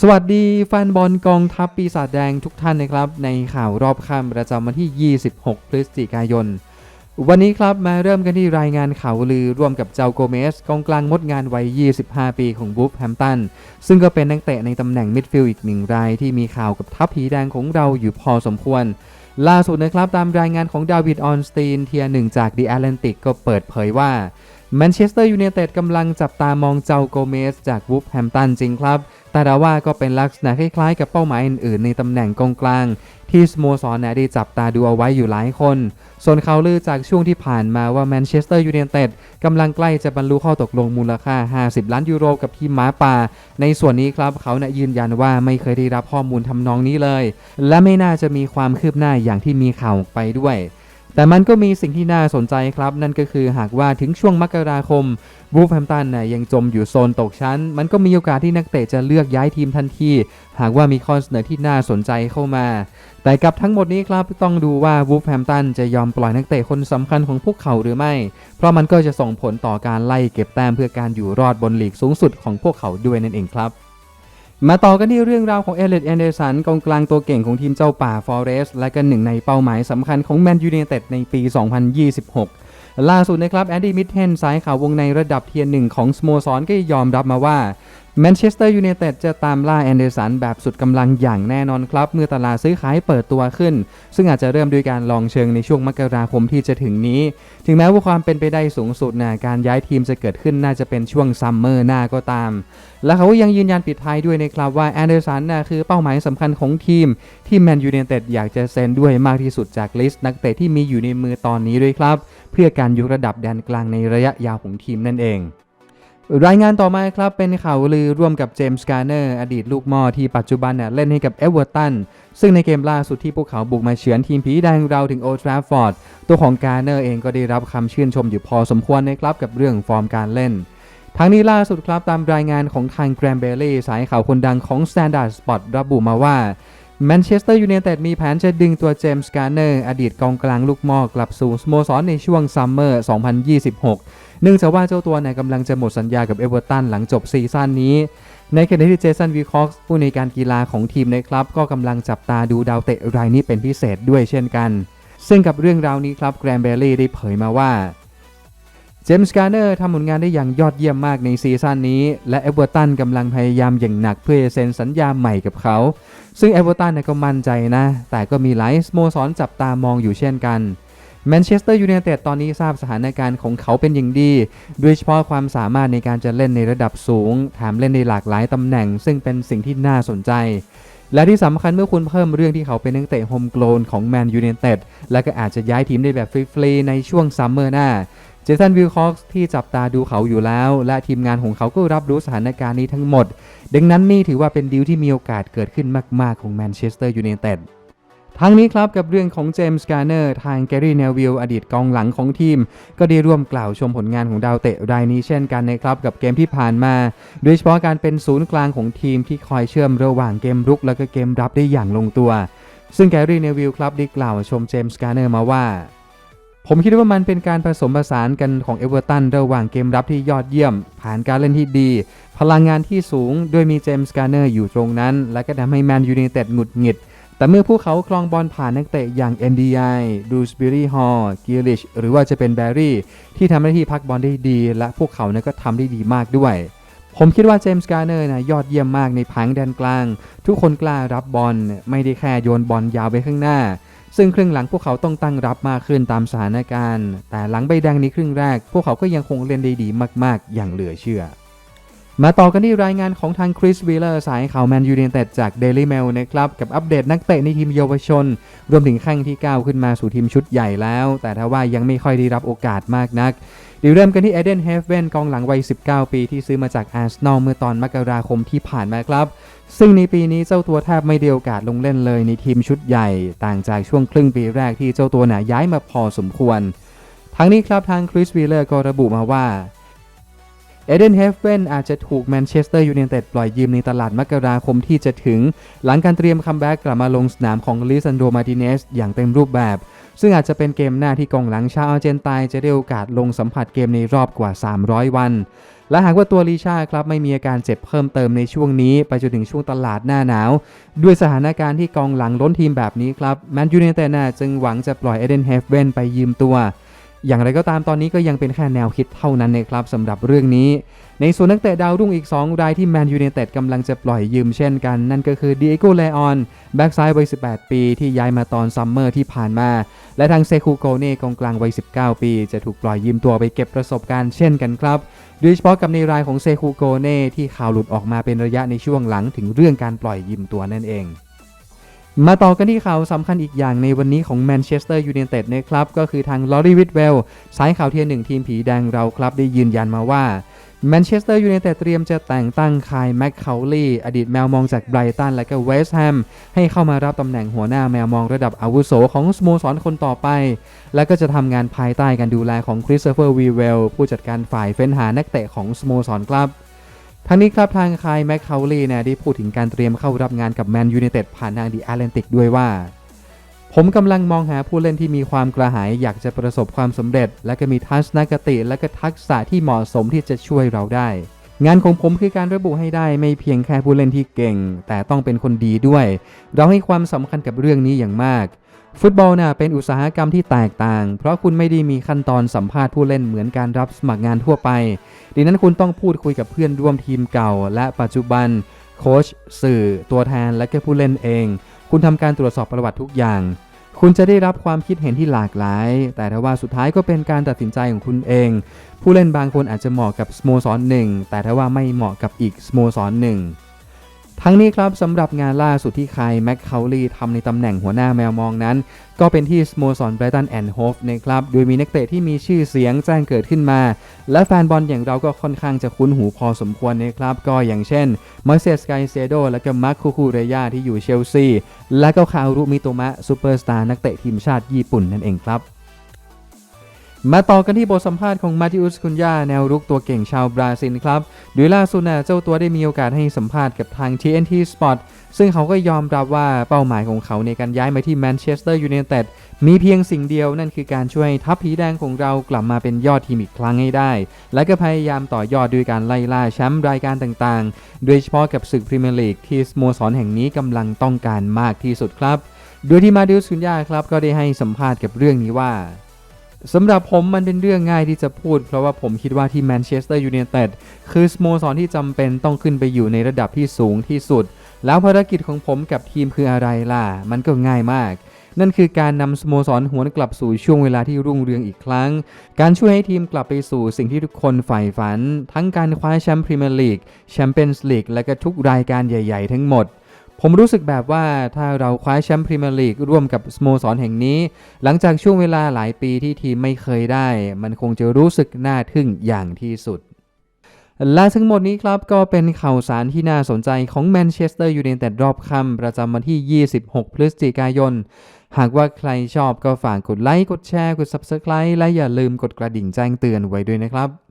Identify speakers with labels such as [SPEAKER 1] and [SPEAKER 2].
[SPEAKER 1] สวัสดีแฟนบอลกองทัพปีศาจแดงทุกท่านนะครับ ในข่าวรอบค่ำประจำวันที่ 26 พฤศจิกายน วันนี้ครับมาเริ่มกันที่รายงานข่าวลือร่วมกับเจ้าโกเมสกองกลางมดงานวัย 25 ปีของบูฟแฮมตัน ซึ่งก็เป็นนักเตะในตำแหน่งมิดฟิลด์อีกหนึ่งรายที่มีข่าวกับทัพผีแดงของเราอยู่พอสมควร ล่าสุดนะครับตามรายงานของดาวิดออนสตีนเทียหนึ่งจาก The Atlantic ก็เปิดเผยว่า แมนเชสเตอร์ยูไนเต็ดกำลังจับตามองเจ้าโกเมสจากวูฟแฮมตันจริงครับ แต่ดาว่าก็เป็นลักษณะคล้ายๆกับเป้าหมายอื่นๆในตำแหน่งกองกลาง ที่สโมสรเนียได้จับตาดูเอาไว้อยู่หลายคน ส่วนข่าวลือจากช่วงที่ผ่านมาว่าแมนเชสเตอร์ยูไนเต็ดกำลังใกล้จะบรรลุข้อตกลงมูลค่า 50 ล้านยูโรกับทีมหมาป่า ในส่วนนี้ครับเขาเนี่ยยืนยันว่าไม่เคยได้รับข้อมูลทำนองนี้เลย และไม่น่าจะมีความคืบหน้าอย่างที่มีข่าวไปด้วย แต่มันก็มีสิ่งที่น่าสนใจครับ นั่นก็คือหากว่าถึงช่วงมกราคมบูฟแฮมตันน่ยยังจมอยู่โซนตกชั้น มันก็มีโอกาสที่นักเตะจะเลือกย้ายทีมทันทีหากว่ามีข้อเสนอที่น่าสนใจเข้ามา แต่กับทั้งหมดนี้ครับต้องดูว่าวูฟแฮมตันจะยอมปล่อยนักเตะคนสำคัญของพวกเขาหรือไม่ เพราะมันก็จะส่งผลต่อการไล่เก็บแต้มเพื่อการอยู่รอดบนลีกสูงสุดของพวกเขาด้วยนั่นเองครับ มาต่อกันที่เรื่องราวของเอเลดแอนเดอร์สันกองกลางตัวเก่งของทีมเจ้าป่าฟอเรสต์และก็หนึ่งในเป้าหมายสำคัญของแมนยูเนเต็ดในปี 2026 ล่าสุดนะครับแอนดี้มิดเทนสายข่าววงในระดับเทียร์หนึ่งของสโมสรก็ยอมรับมาว่า แมนเชสเตอร์ยูไนเต็ดจะตามล่าแอนเดอร์สันแบบสุดกำลังอย่างแน่นอนครับ เมื่อตลาดซื้อขายเปิดตัวขึ้น ซึ่งอาจจะเริ่มด้วยการลองเชิงในช่วงมกราคมที่จะถึงนี้ ถึงแม้ว่าความเป็นไปได้สูงสุดนะการย้ายทีมจะเกิดขึ้นน่าจะเป็นช่วงซัมเมอร์หน้าก็ตาม และเขายังยืนยันปิดท้ายด้วยนะครับว่าแอนเดอร์สันนะคือเป้าหมายสำคัญของทีม ที่แมนยูไนเต็ดอยากจะเซ็นด้วยมากที่สุดจากลิสต์นักเตะที่มีอยู่ในมือตอนนี้ด้วยครับ เพื่อการยกระดับแดนกลางในระยะยาวของทีมนั่นเอง รายงานต่อมาครับ เป็นข่าวลือร่วมกับเจมส์การ์เนอร์อดีตลูกม่อที่ปัจจุบันเนี่ยเล่นให้กับเอเวอร์ตันซึ่งในเกมล่าสุดที่พวกเขาบุกมาเฉือนทีมผีแดงเราถึงโอทราฟอร์ดตัวของการ์เนอร์เองก็ได้รับคำชื่นชมอยู่พอสมควรนะครับกับเรื่องฟอร์มการเล่น ทั้งนี้ล่าสุดครับตามรายงานของทางแกรมเบลลี่สายข่าวคนดังของ Standard Sport ระบุมาว่า แมนเชสเตอร์ยูไนเต็ดมีแผนจะดึงตัวเจมส์การ์เนอร์อดีตกองกลางลูกมอกลับสู่สโมสรในช่วงซัมเมอร์ 2026 เนื่องจากว่าเจ้าตัวเนี่ยกำลังจะหมดสัญญากับเอเวอร์ตันหลังจบซีซั่นนี้ ในขณะที่เจสันวีคอกส์ผู้ในการกีฬาของทีมในครับ ก็กำลังจับตาดูดาวเตะรายนี้เป็นพิเศษด้วยเช่นกัน ซึ่งกับเรื่องราวนี้ครับแกรมเบลลี่ได้เผยมาว่า จมส์การ์เนอร์ทำผลงานได้อย่างยอดเยี่ยมมากในซีซั่นนี้ และเอเวอร์ตันกำลังพยายามอย่างหนักเพื่อเซ็นสัญญาใหม่กับเขา ซึ่งเอเวอร์ตันก็มั่นใจนะ แต่ก็มีหลายสโมสรจับตามองอยู่เช่นกันแมนเชสเตอร์ยูไนเต็ดตอนนี้ทราบสถานการณ์ของเขาเป็นอย่างดี โดยเฉพาะความสามารถในการจะเล่นในระดับสูง แถมเล่นในหลากหลายตำแหน่ง ซึ่งเป็นสิ่งที่น่าสนใจ และที่สำคัญเมื่อคุณเพิ่มเรื่องที่เขาเป็นนักเตะโฮมโกลนของแมนยูไนเต็ดและก็อาจจะย้ายทีมได้แบบฟรีๆในช่วงซัมเมอร์หน้า จสันวิลคอกส์ที่จับตาดูเขาอยู่แล้ว และทีมงานของเขาก็รับรู้สถานการณ์นี้ทั้งหมด ดังนั้นนี่ถือว่าเป็นดีลที่มีโอกาสเกิดขึ้นมาก ๆ ของแมนเชสเตอร์ยูไนเต็ดทั้งนี้ครับกับเรื่องของเจมส์การ์เนอร์ทางแกรี่เนวิลอดีตกองหลังของทีม ก็ได้ร่วมกล่าวชมผลงานของดาวเตะรายนี้เช่นกันนะครับ กับเกมที่ผ่านมา โดยเฉพาะการเป็นศูนย์กลางของทีมที่คอยเชื่อมระหว่างเกมรุก และก็เกมรับได้อย่างลงตัว ซึ่งแกรี่เนวิลครับได้กล่าวชมเจมส์การ์เนอร์มาว่า ผมคิดว่ามันเป็นการผสมผสานกันของเอเวอร์ตันระหว่างเกมรับที่ยอดเยี่ยม ผ่านการเล่นที่ดี พลังงานที่สูง โดยมีเจมส์การ์เนอร์อยู่ตรงนั้น และก็ทำให้แมนยูไนเต็ดหงุดหงิด แต่เมื่อพวกเขาคลองบอลผ่านนักเตะอย่าง NDI ดูสบิรีฮอลกิลิชหรือว่าจะเป็นแบร์รี่ ที่ทำหน้าที่พักบอลได้ดี และพวกเขาเนี่ยก็ทำได้ดีมากด้วยผมคิดว่าเจมส์การ์เนอร์นะยอดเยี่ยมมากในพังแดนกลาง ทุกคนกล้ารับบอลไม่ได้แค่โยนบอลยาวไปข้างหน้า ซึ่งครึ่งหลังพวกเขาต้องตั้งรับมากขึ้นตามสถานการณ์ แต่หลังใบแดงในครึ่งแรก พวกเขาก็ยังคงเล่นได้ดีมาก ๆ อย่างเหลือเชื่อ มาต่อกันที่รายงานของทางคริสวีเลอร์สายข่าวแมนยูเนเต็ดจาก Daily Mail นะครับ กับอัปเดตนักเตะในทีมเยาวชน รวมถึงแข้งที่ก้าวขึ้นมาสู่ทีมชุดใหญ่แล้ว แต่ถ้าว่ายังไม่ค่อยได้รับโอกาสมากนัก เดี๋ยวเริ่มกันที่เอเดนเฮฟเวนกองหลังวัย 19 ปีที่ซื้อมาจากอาร์เซนอลเมื่อตอนมกราคมที่ผ่านมาครับ ซึ่งในปีนี้เจ้าตัวแทบไม่ได้โอกาสลงเล่นเลยในทีมชุดใหญ่ ต่างจากช่วงครึ่งปีแรกที่เจ้าตัวหนาย้ายมาพอสมควร ทั้งนี้ครับทางคริสวีเลอร์ก็ระบุมาว่า เอเดนเฮฟเวนอาจจะถูกแมนเชสเตอร์ยูไนเต็ดปล่อยยืมในตลาดมกราคมที่จะถึง หลังการเตรียมคัมแบ็กกลับมาลงสนามของลิซันโดมาติเนสอย่างเต็มรูปแบบ ซึ่งอาจจะเป็นเกมหน้าที่กองหลังชาวอาร์เจนไตน์จะได้โอกาสลงสัมผัสเกมในรอบกว่า 300 วัน และหากว่าตัวลีชาครับไม่มีอาการเจ็บเพิ่มเติมในช่วงนี้ ไปจนถึงช่วงตลาดหน้าหนาว ด้วยสถานการณ์ที่กองหลังล้นทีมแบบนี้ครับแมนยูไนเต็ดจึงหวังจะปล่อยเอเดนเฮฟเวนไปยืมตัว อย่างไรก็ตามตอนนี้ก็ยังเป็นแค่แนวคิดเท่านั้นนะครับสำหรับเรื่องนี้ ในส่วนนักเตะดาวรุ่งอีก 2 รายที่แมนยู i นเต็ดกำลังจะปล่อยยืมเช่นกัน นั่นก็คือดิเอโกเลออนแบ็กซ้ายวัย 18 ปีที่ย้ายมาตอนซัมเมอร์ที่ผ่านมา และทางเซคูโกเน่กองกลางวัย 19 ปี จะถูกปล่อยยืมตัวไปเก็บประสบการณ์เช่นกันครับโดยเฉพาะกับในรายของเซคูโกเน่ที่ข่าวหลุดออกมาเป็นระยะในช่วงหลังถึงเรื่องการปล่อยยืมตัวนั่นเอง มาต่อกันที่ข่าวสำคัญอีกอย่างในวันนี้ของแมนเชสเตอร์ยูไนเต็ดนะครับ ก็คือทางลอรีวิดเวลสายข่าวเทียร์หนึ่งทีมผีแดงเราครับ ได้ยืนยันมาว่าแมนเชสเตอร์ยูไนเต็ดเตรียมจะแต่งตั้งคายแม็กเคาลีอดีตแมวมองจากไบรตันและก็เวสต์แฮมให้เข้ามารับตำแหน่งหัวหน้าแมวมองระดับอาวุโสของสโมสรคนต่อไป และก็จะทำงานภายใต้การดูแลของคริสโตเฟอร์วีเวลผู้จัดการฝ่ายเฟ้นหานักเตะของสโมสรครับ ทั้งนี้ครับทางคายแม็กเคาลีเนี่ยได้พูดถึงการเตรียมเข้ารับงานกับแมนยูไนเต็ดผ่านทางดีอาร์แลนติกด้วยว่า ผมกำลังมองหาผู้เล่นที่มีความกระหายอยากจะประสบความสำเร็จ และก็มีทัศนคติ และก็ทักษะที่เหมาะสมที่จะช่วยเราได้ งานของผมคือการระบุให้ได้ไม่เพียงแค่ผู้เล่นที่เก่ง แต่ต้องเป็นคนดีด้วย เราให้ความสำคัญกับเรื่องนี้อย่างมาก ฟุตบอลน่ะเป็นอุตสาหกรรมที่แตกต่าง เพราะคุณไม่ได้มีขั้นตอนสัมภาษณ์ผู้เล่นเหมือนการรับสมัครงานทั่วไป ดังนั้นคุณต้องพูดคุยกับเพื่อนร่วมทีมเก่า และปัจจุบัน โค้ชสื่อ ตัวแทนและก็ผู้เล่นเอง คุณทำการตรวจสอบประวัติทุกอย่าง คุณจะได้รับความคิดเห็นที่หลากหลาย แต่ถ้าว่าสุดท้ายก็เป็นการตัดสินใจของคุณเอง ผู้เล่นบางคนอาจจะเหมาะกับสโมสรหนึ่งแต่ถ้าว่าไม่เหมาะกับอีกสโมสรหนึ่ง ทั้งนี้ครับสำหรับงานล่าสุดที่ใครแม็กเคาลีทำในตำแหน่งหัวหน้าแมวมองนั้น ก็เป็นที่สโมสรไบรตันแอนด์โฮฟนะครับ โดยมีนักเตะที่มีชื่อเสียงแจ้งเกิดขึ้นมา และแฟนบอลอย่างเราก็ค่อนข้างจะคุ้นหูพอสมควรนะครับ ก็อย่างเช่นมาเซสไกเซโดและก็มาร์คคูคูเรยาที่อยู่เชลซีและก็คารุมิโตมะซูเปอร์สตาร์นักเตะทีมชาติญี่ปุ่นนั่นเองครับ มาต่อกันที่บทสัมภาษณ์ของมาติอุสคุนยาแนวรุกตัวเก่งชาวบราซิลครับ โดยล่าสุดนะเจ้าตัวได้มีโอกาสให้สัมภาษณ์กับทาง TNT Sport ซึ่งเขาก็ยอมรับว่าเป้าหมายของเขาในการย้ายมาที่แมนเชสเตอร์ยูไนเต็ดมีเพียงสิ่งเดียวนั่นคือการช่วยทัพผีแดงของเรากลับมาเป็นยอดทีมอีกครั้งให้ได้ และก็พยายามต่อยอดด้วยการไล่ล่าแชมป์รายการต่างๆ โดยเฉพาะกับศึกพรีเมียร์ลีกที่สโมสรแห่งนี้กำลังต้องการมากที่สุดครับ โดยที่มาดิอุสคุนยาครับก็ได้ให้สัมภาษณ์กับเรื่องนี้ว่า สำหรับผมมันเป็นเรื่องง่ายที่จะพูด เพราะว่าผมคิดว่าที่แมนเชสเตอร์ยูไนเต็ดคือสโมสรที่จำเป็นต้องขึ้นไปอยู่ในระดับที่สูงที่สุด แล้วภารกิจของผมกับทีมคืออะไรล่ะ มันก็ง่ายมากนั่นคือการนำสโมสรหวนกลับสู่ช่วงเวลาที่รุ่งเรืองอีกครั้ง การช่วยให้ทีมกลับไปสู่สิ่งที่ทุกคนใฝ่ฝัน ทั้งการคว้าแชมป์พรีเมียร์ลีก แชมเปี้ยนส์ลีก และก็ทุกรายการใหญ่ ๆ ทั้งหมด ผมรู้สึกแบบว่าถ้าเราคว้าแชมป์พรีเมียร์ลีกร่วมกับสโมสรแห่งนี้ หลังจากช่วงเวลาหลายปีที่ทีมไม่เคยได้ มันคงจะรู้สึกน่าทึ่งอย่างที่สุด และทั้งหมดนี้ครับก็เป็นข่าวสารที่น่าสนใจของแมนเชสเตอร์ยูไนเต็ดรอบค่ำประจำวันที่ 26 พฤศจิกายน หากว่าใครชอบก็ฝากกดไลค์ กดแชร์ กด Subscribe และอย่าลืมกดกระดิ่งแจ้งเตือนไว้ด้วยนะครับ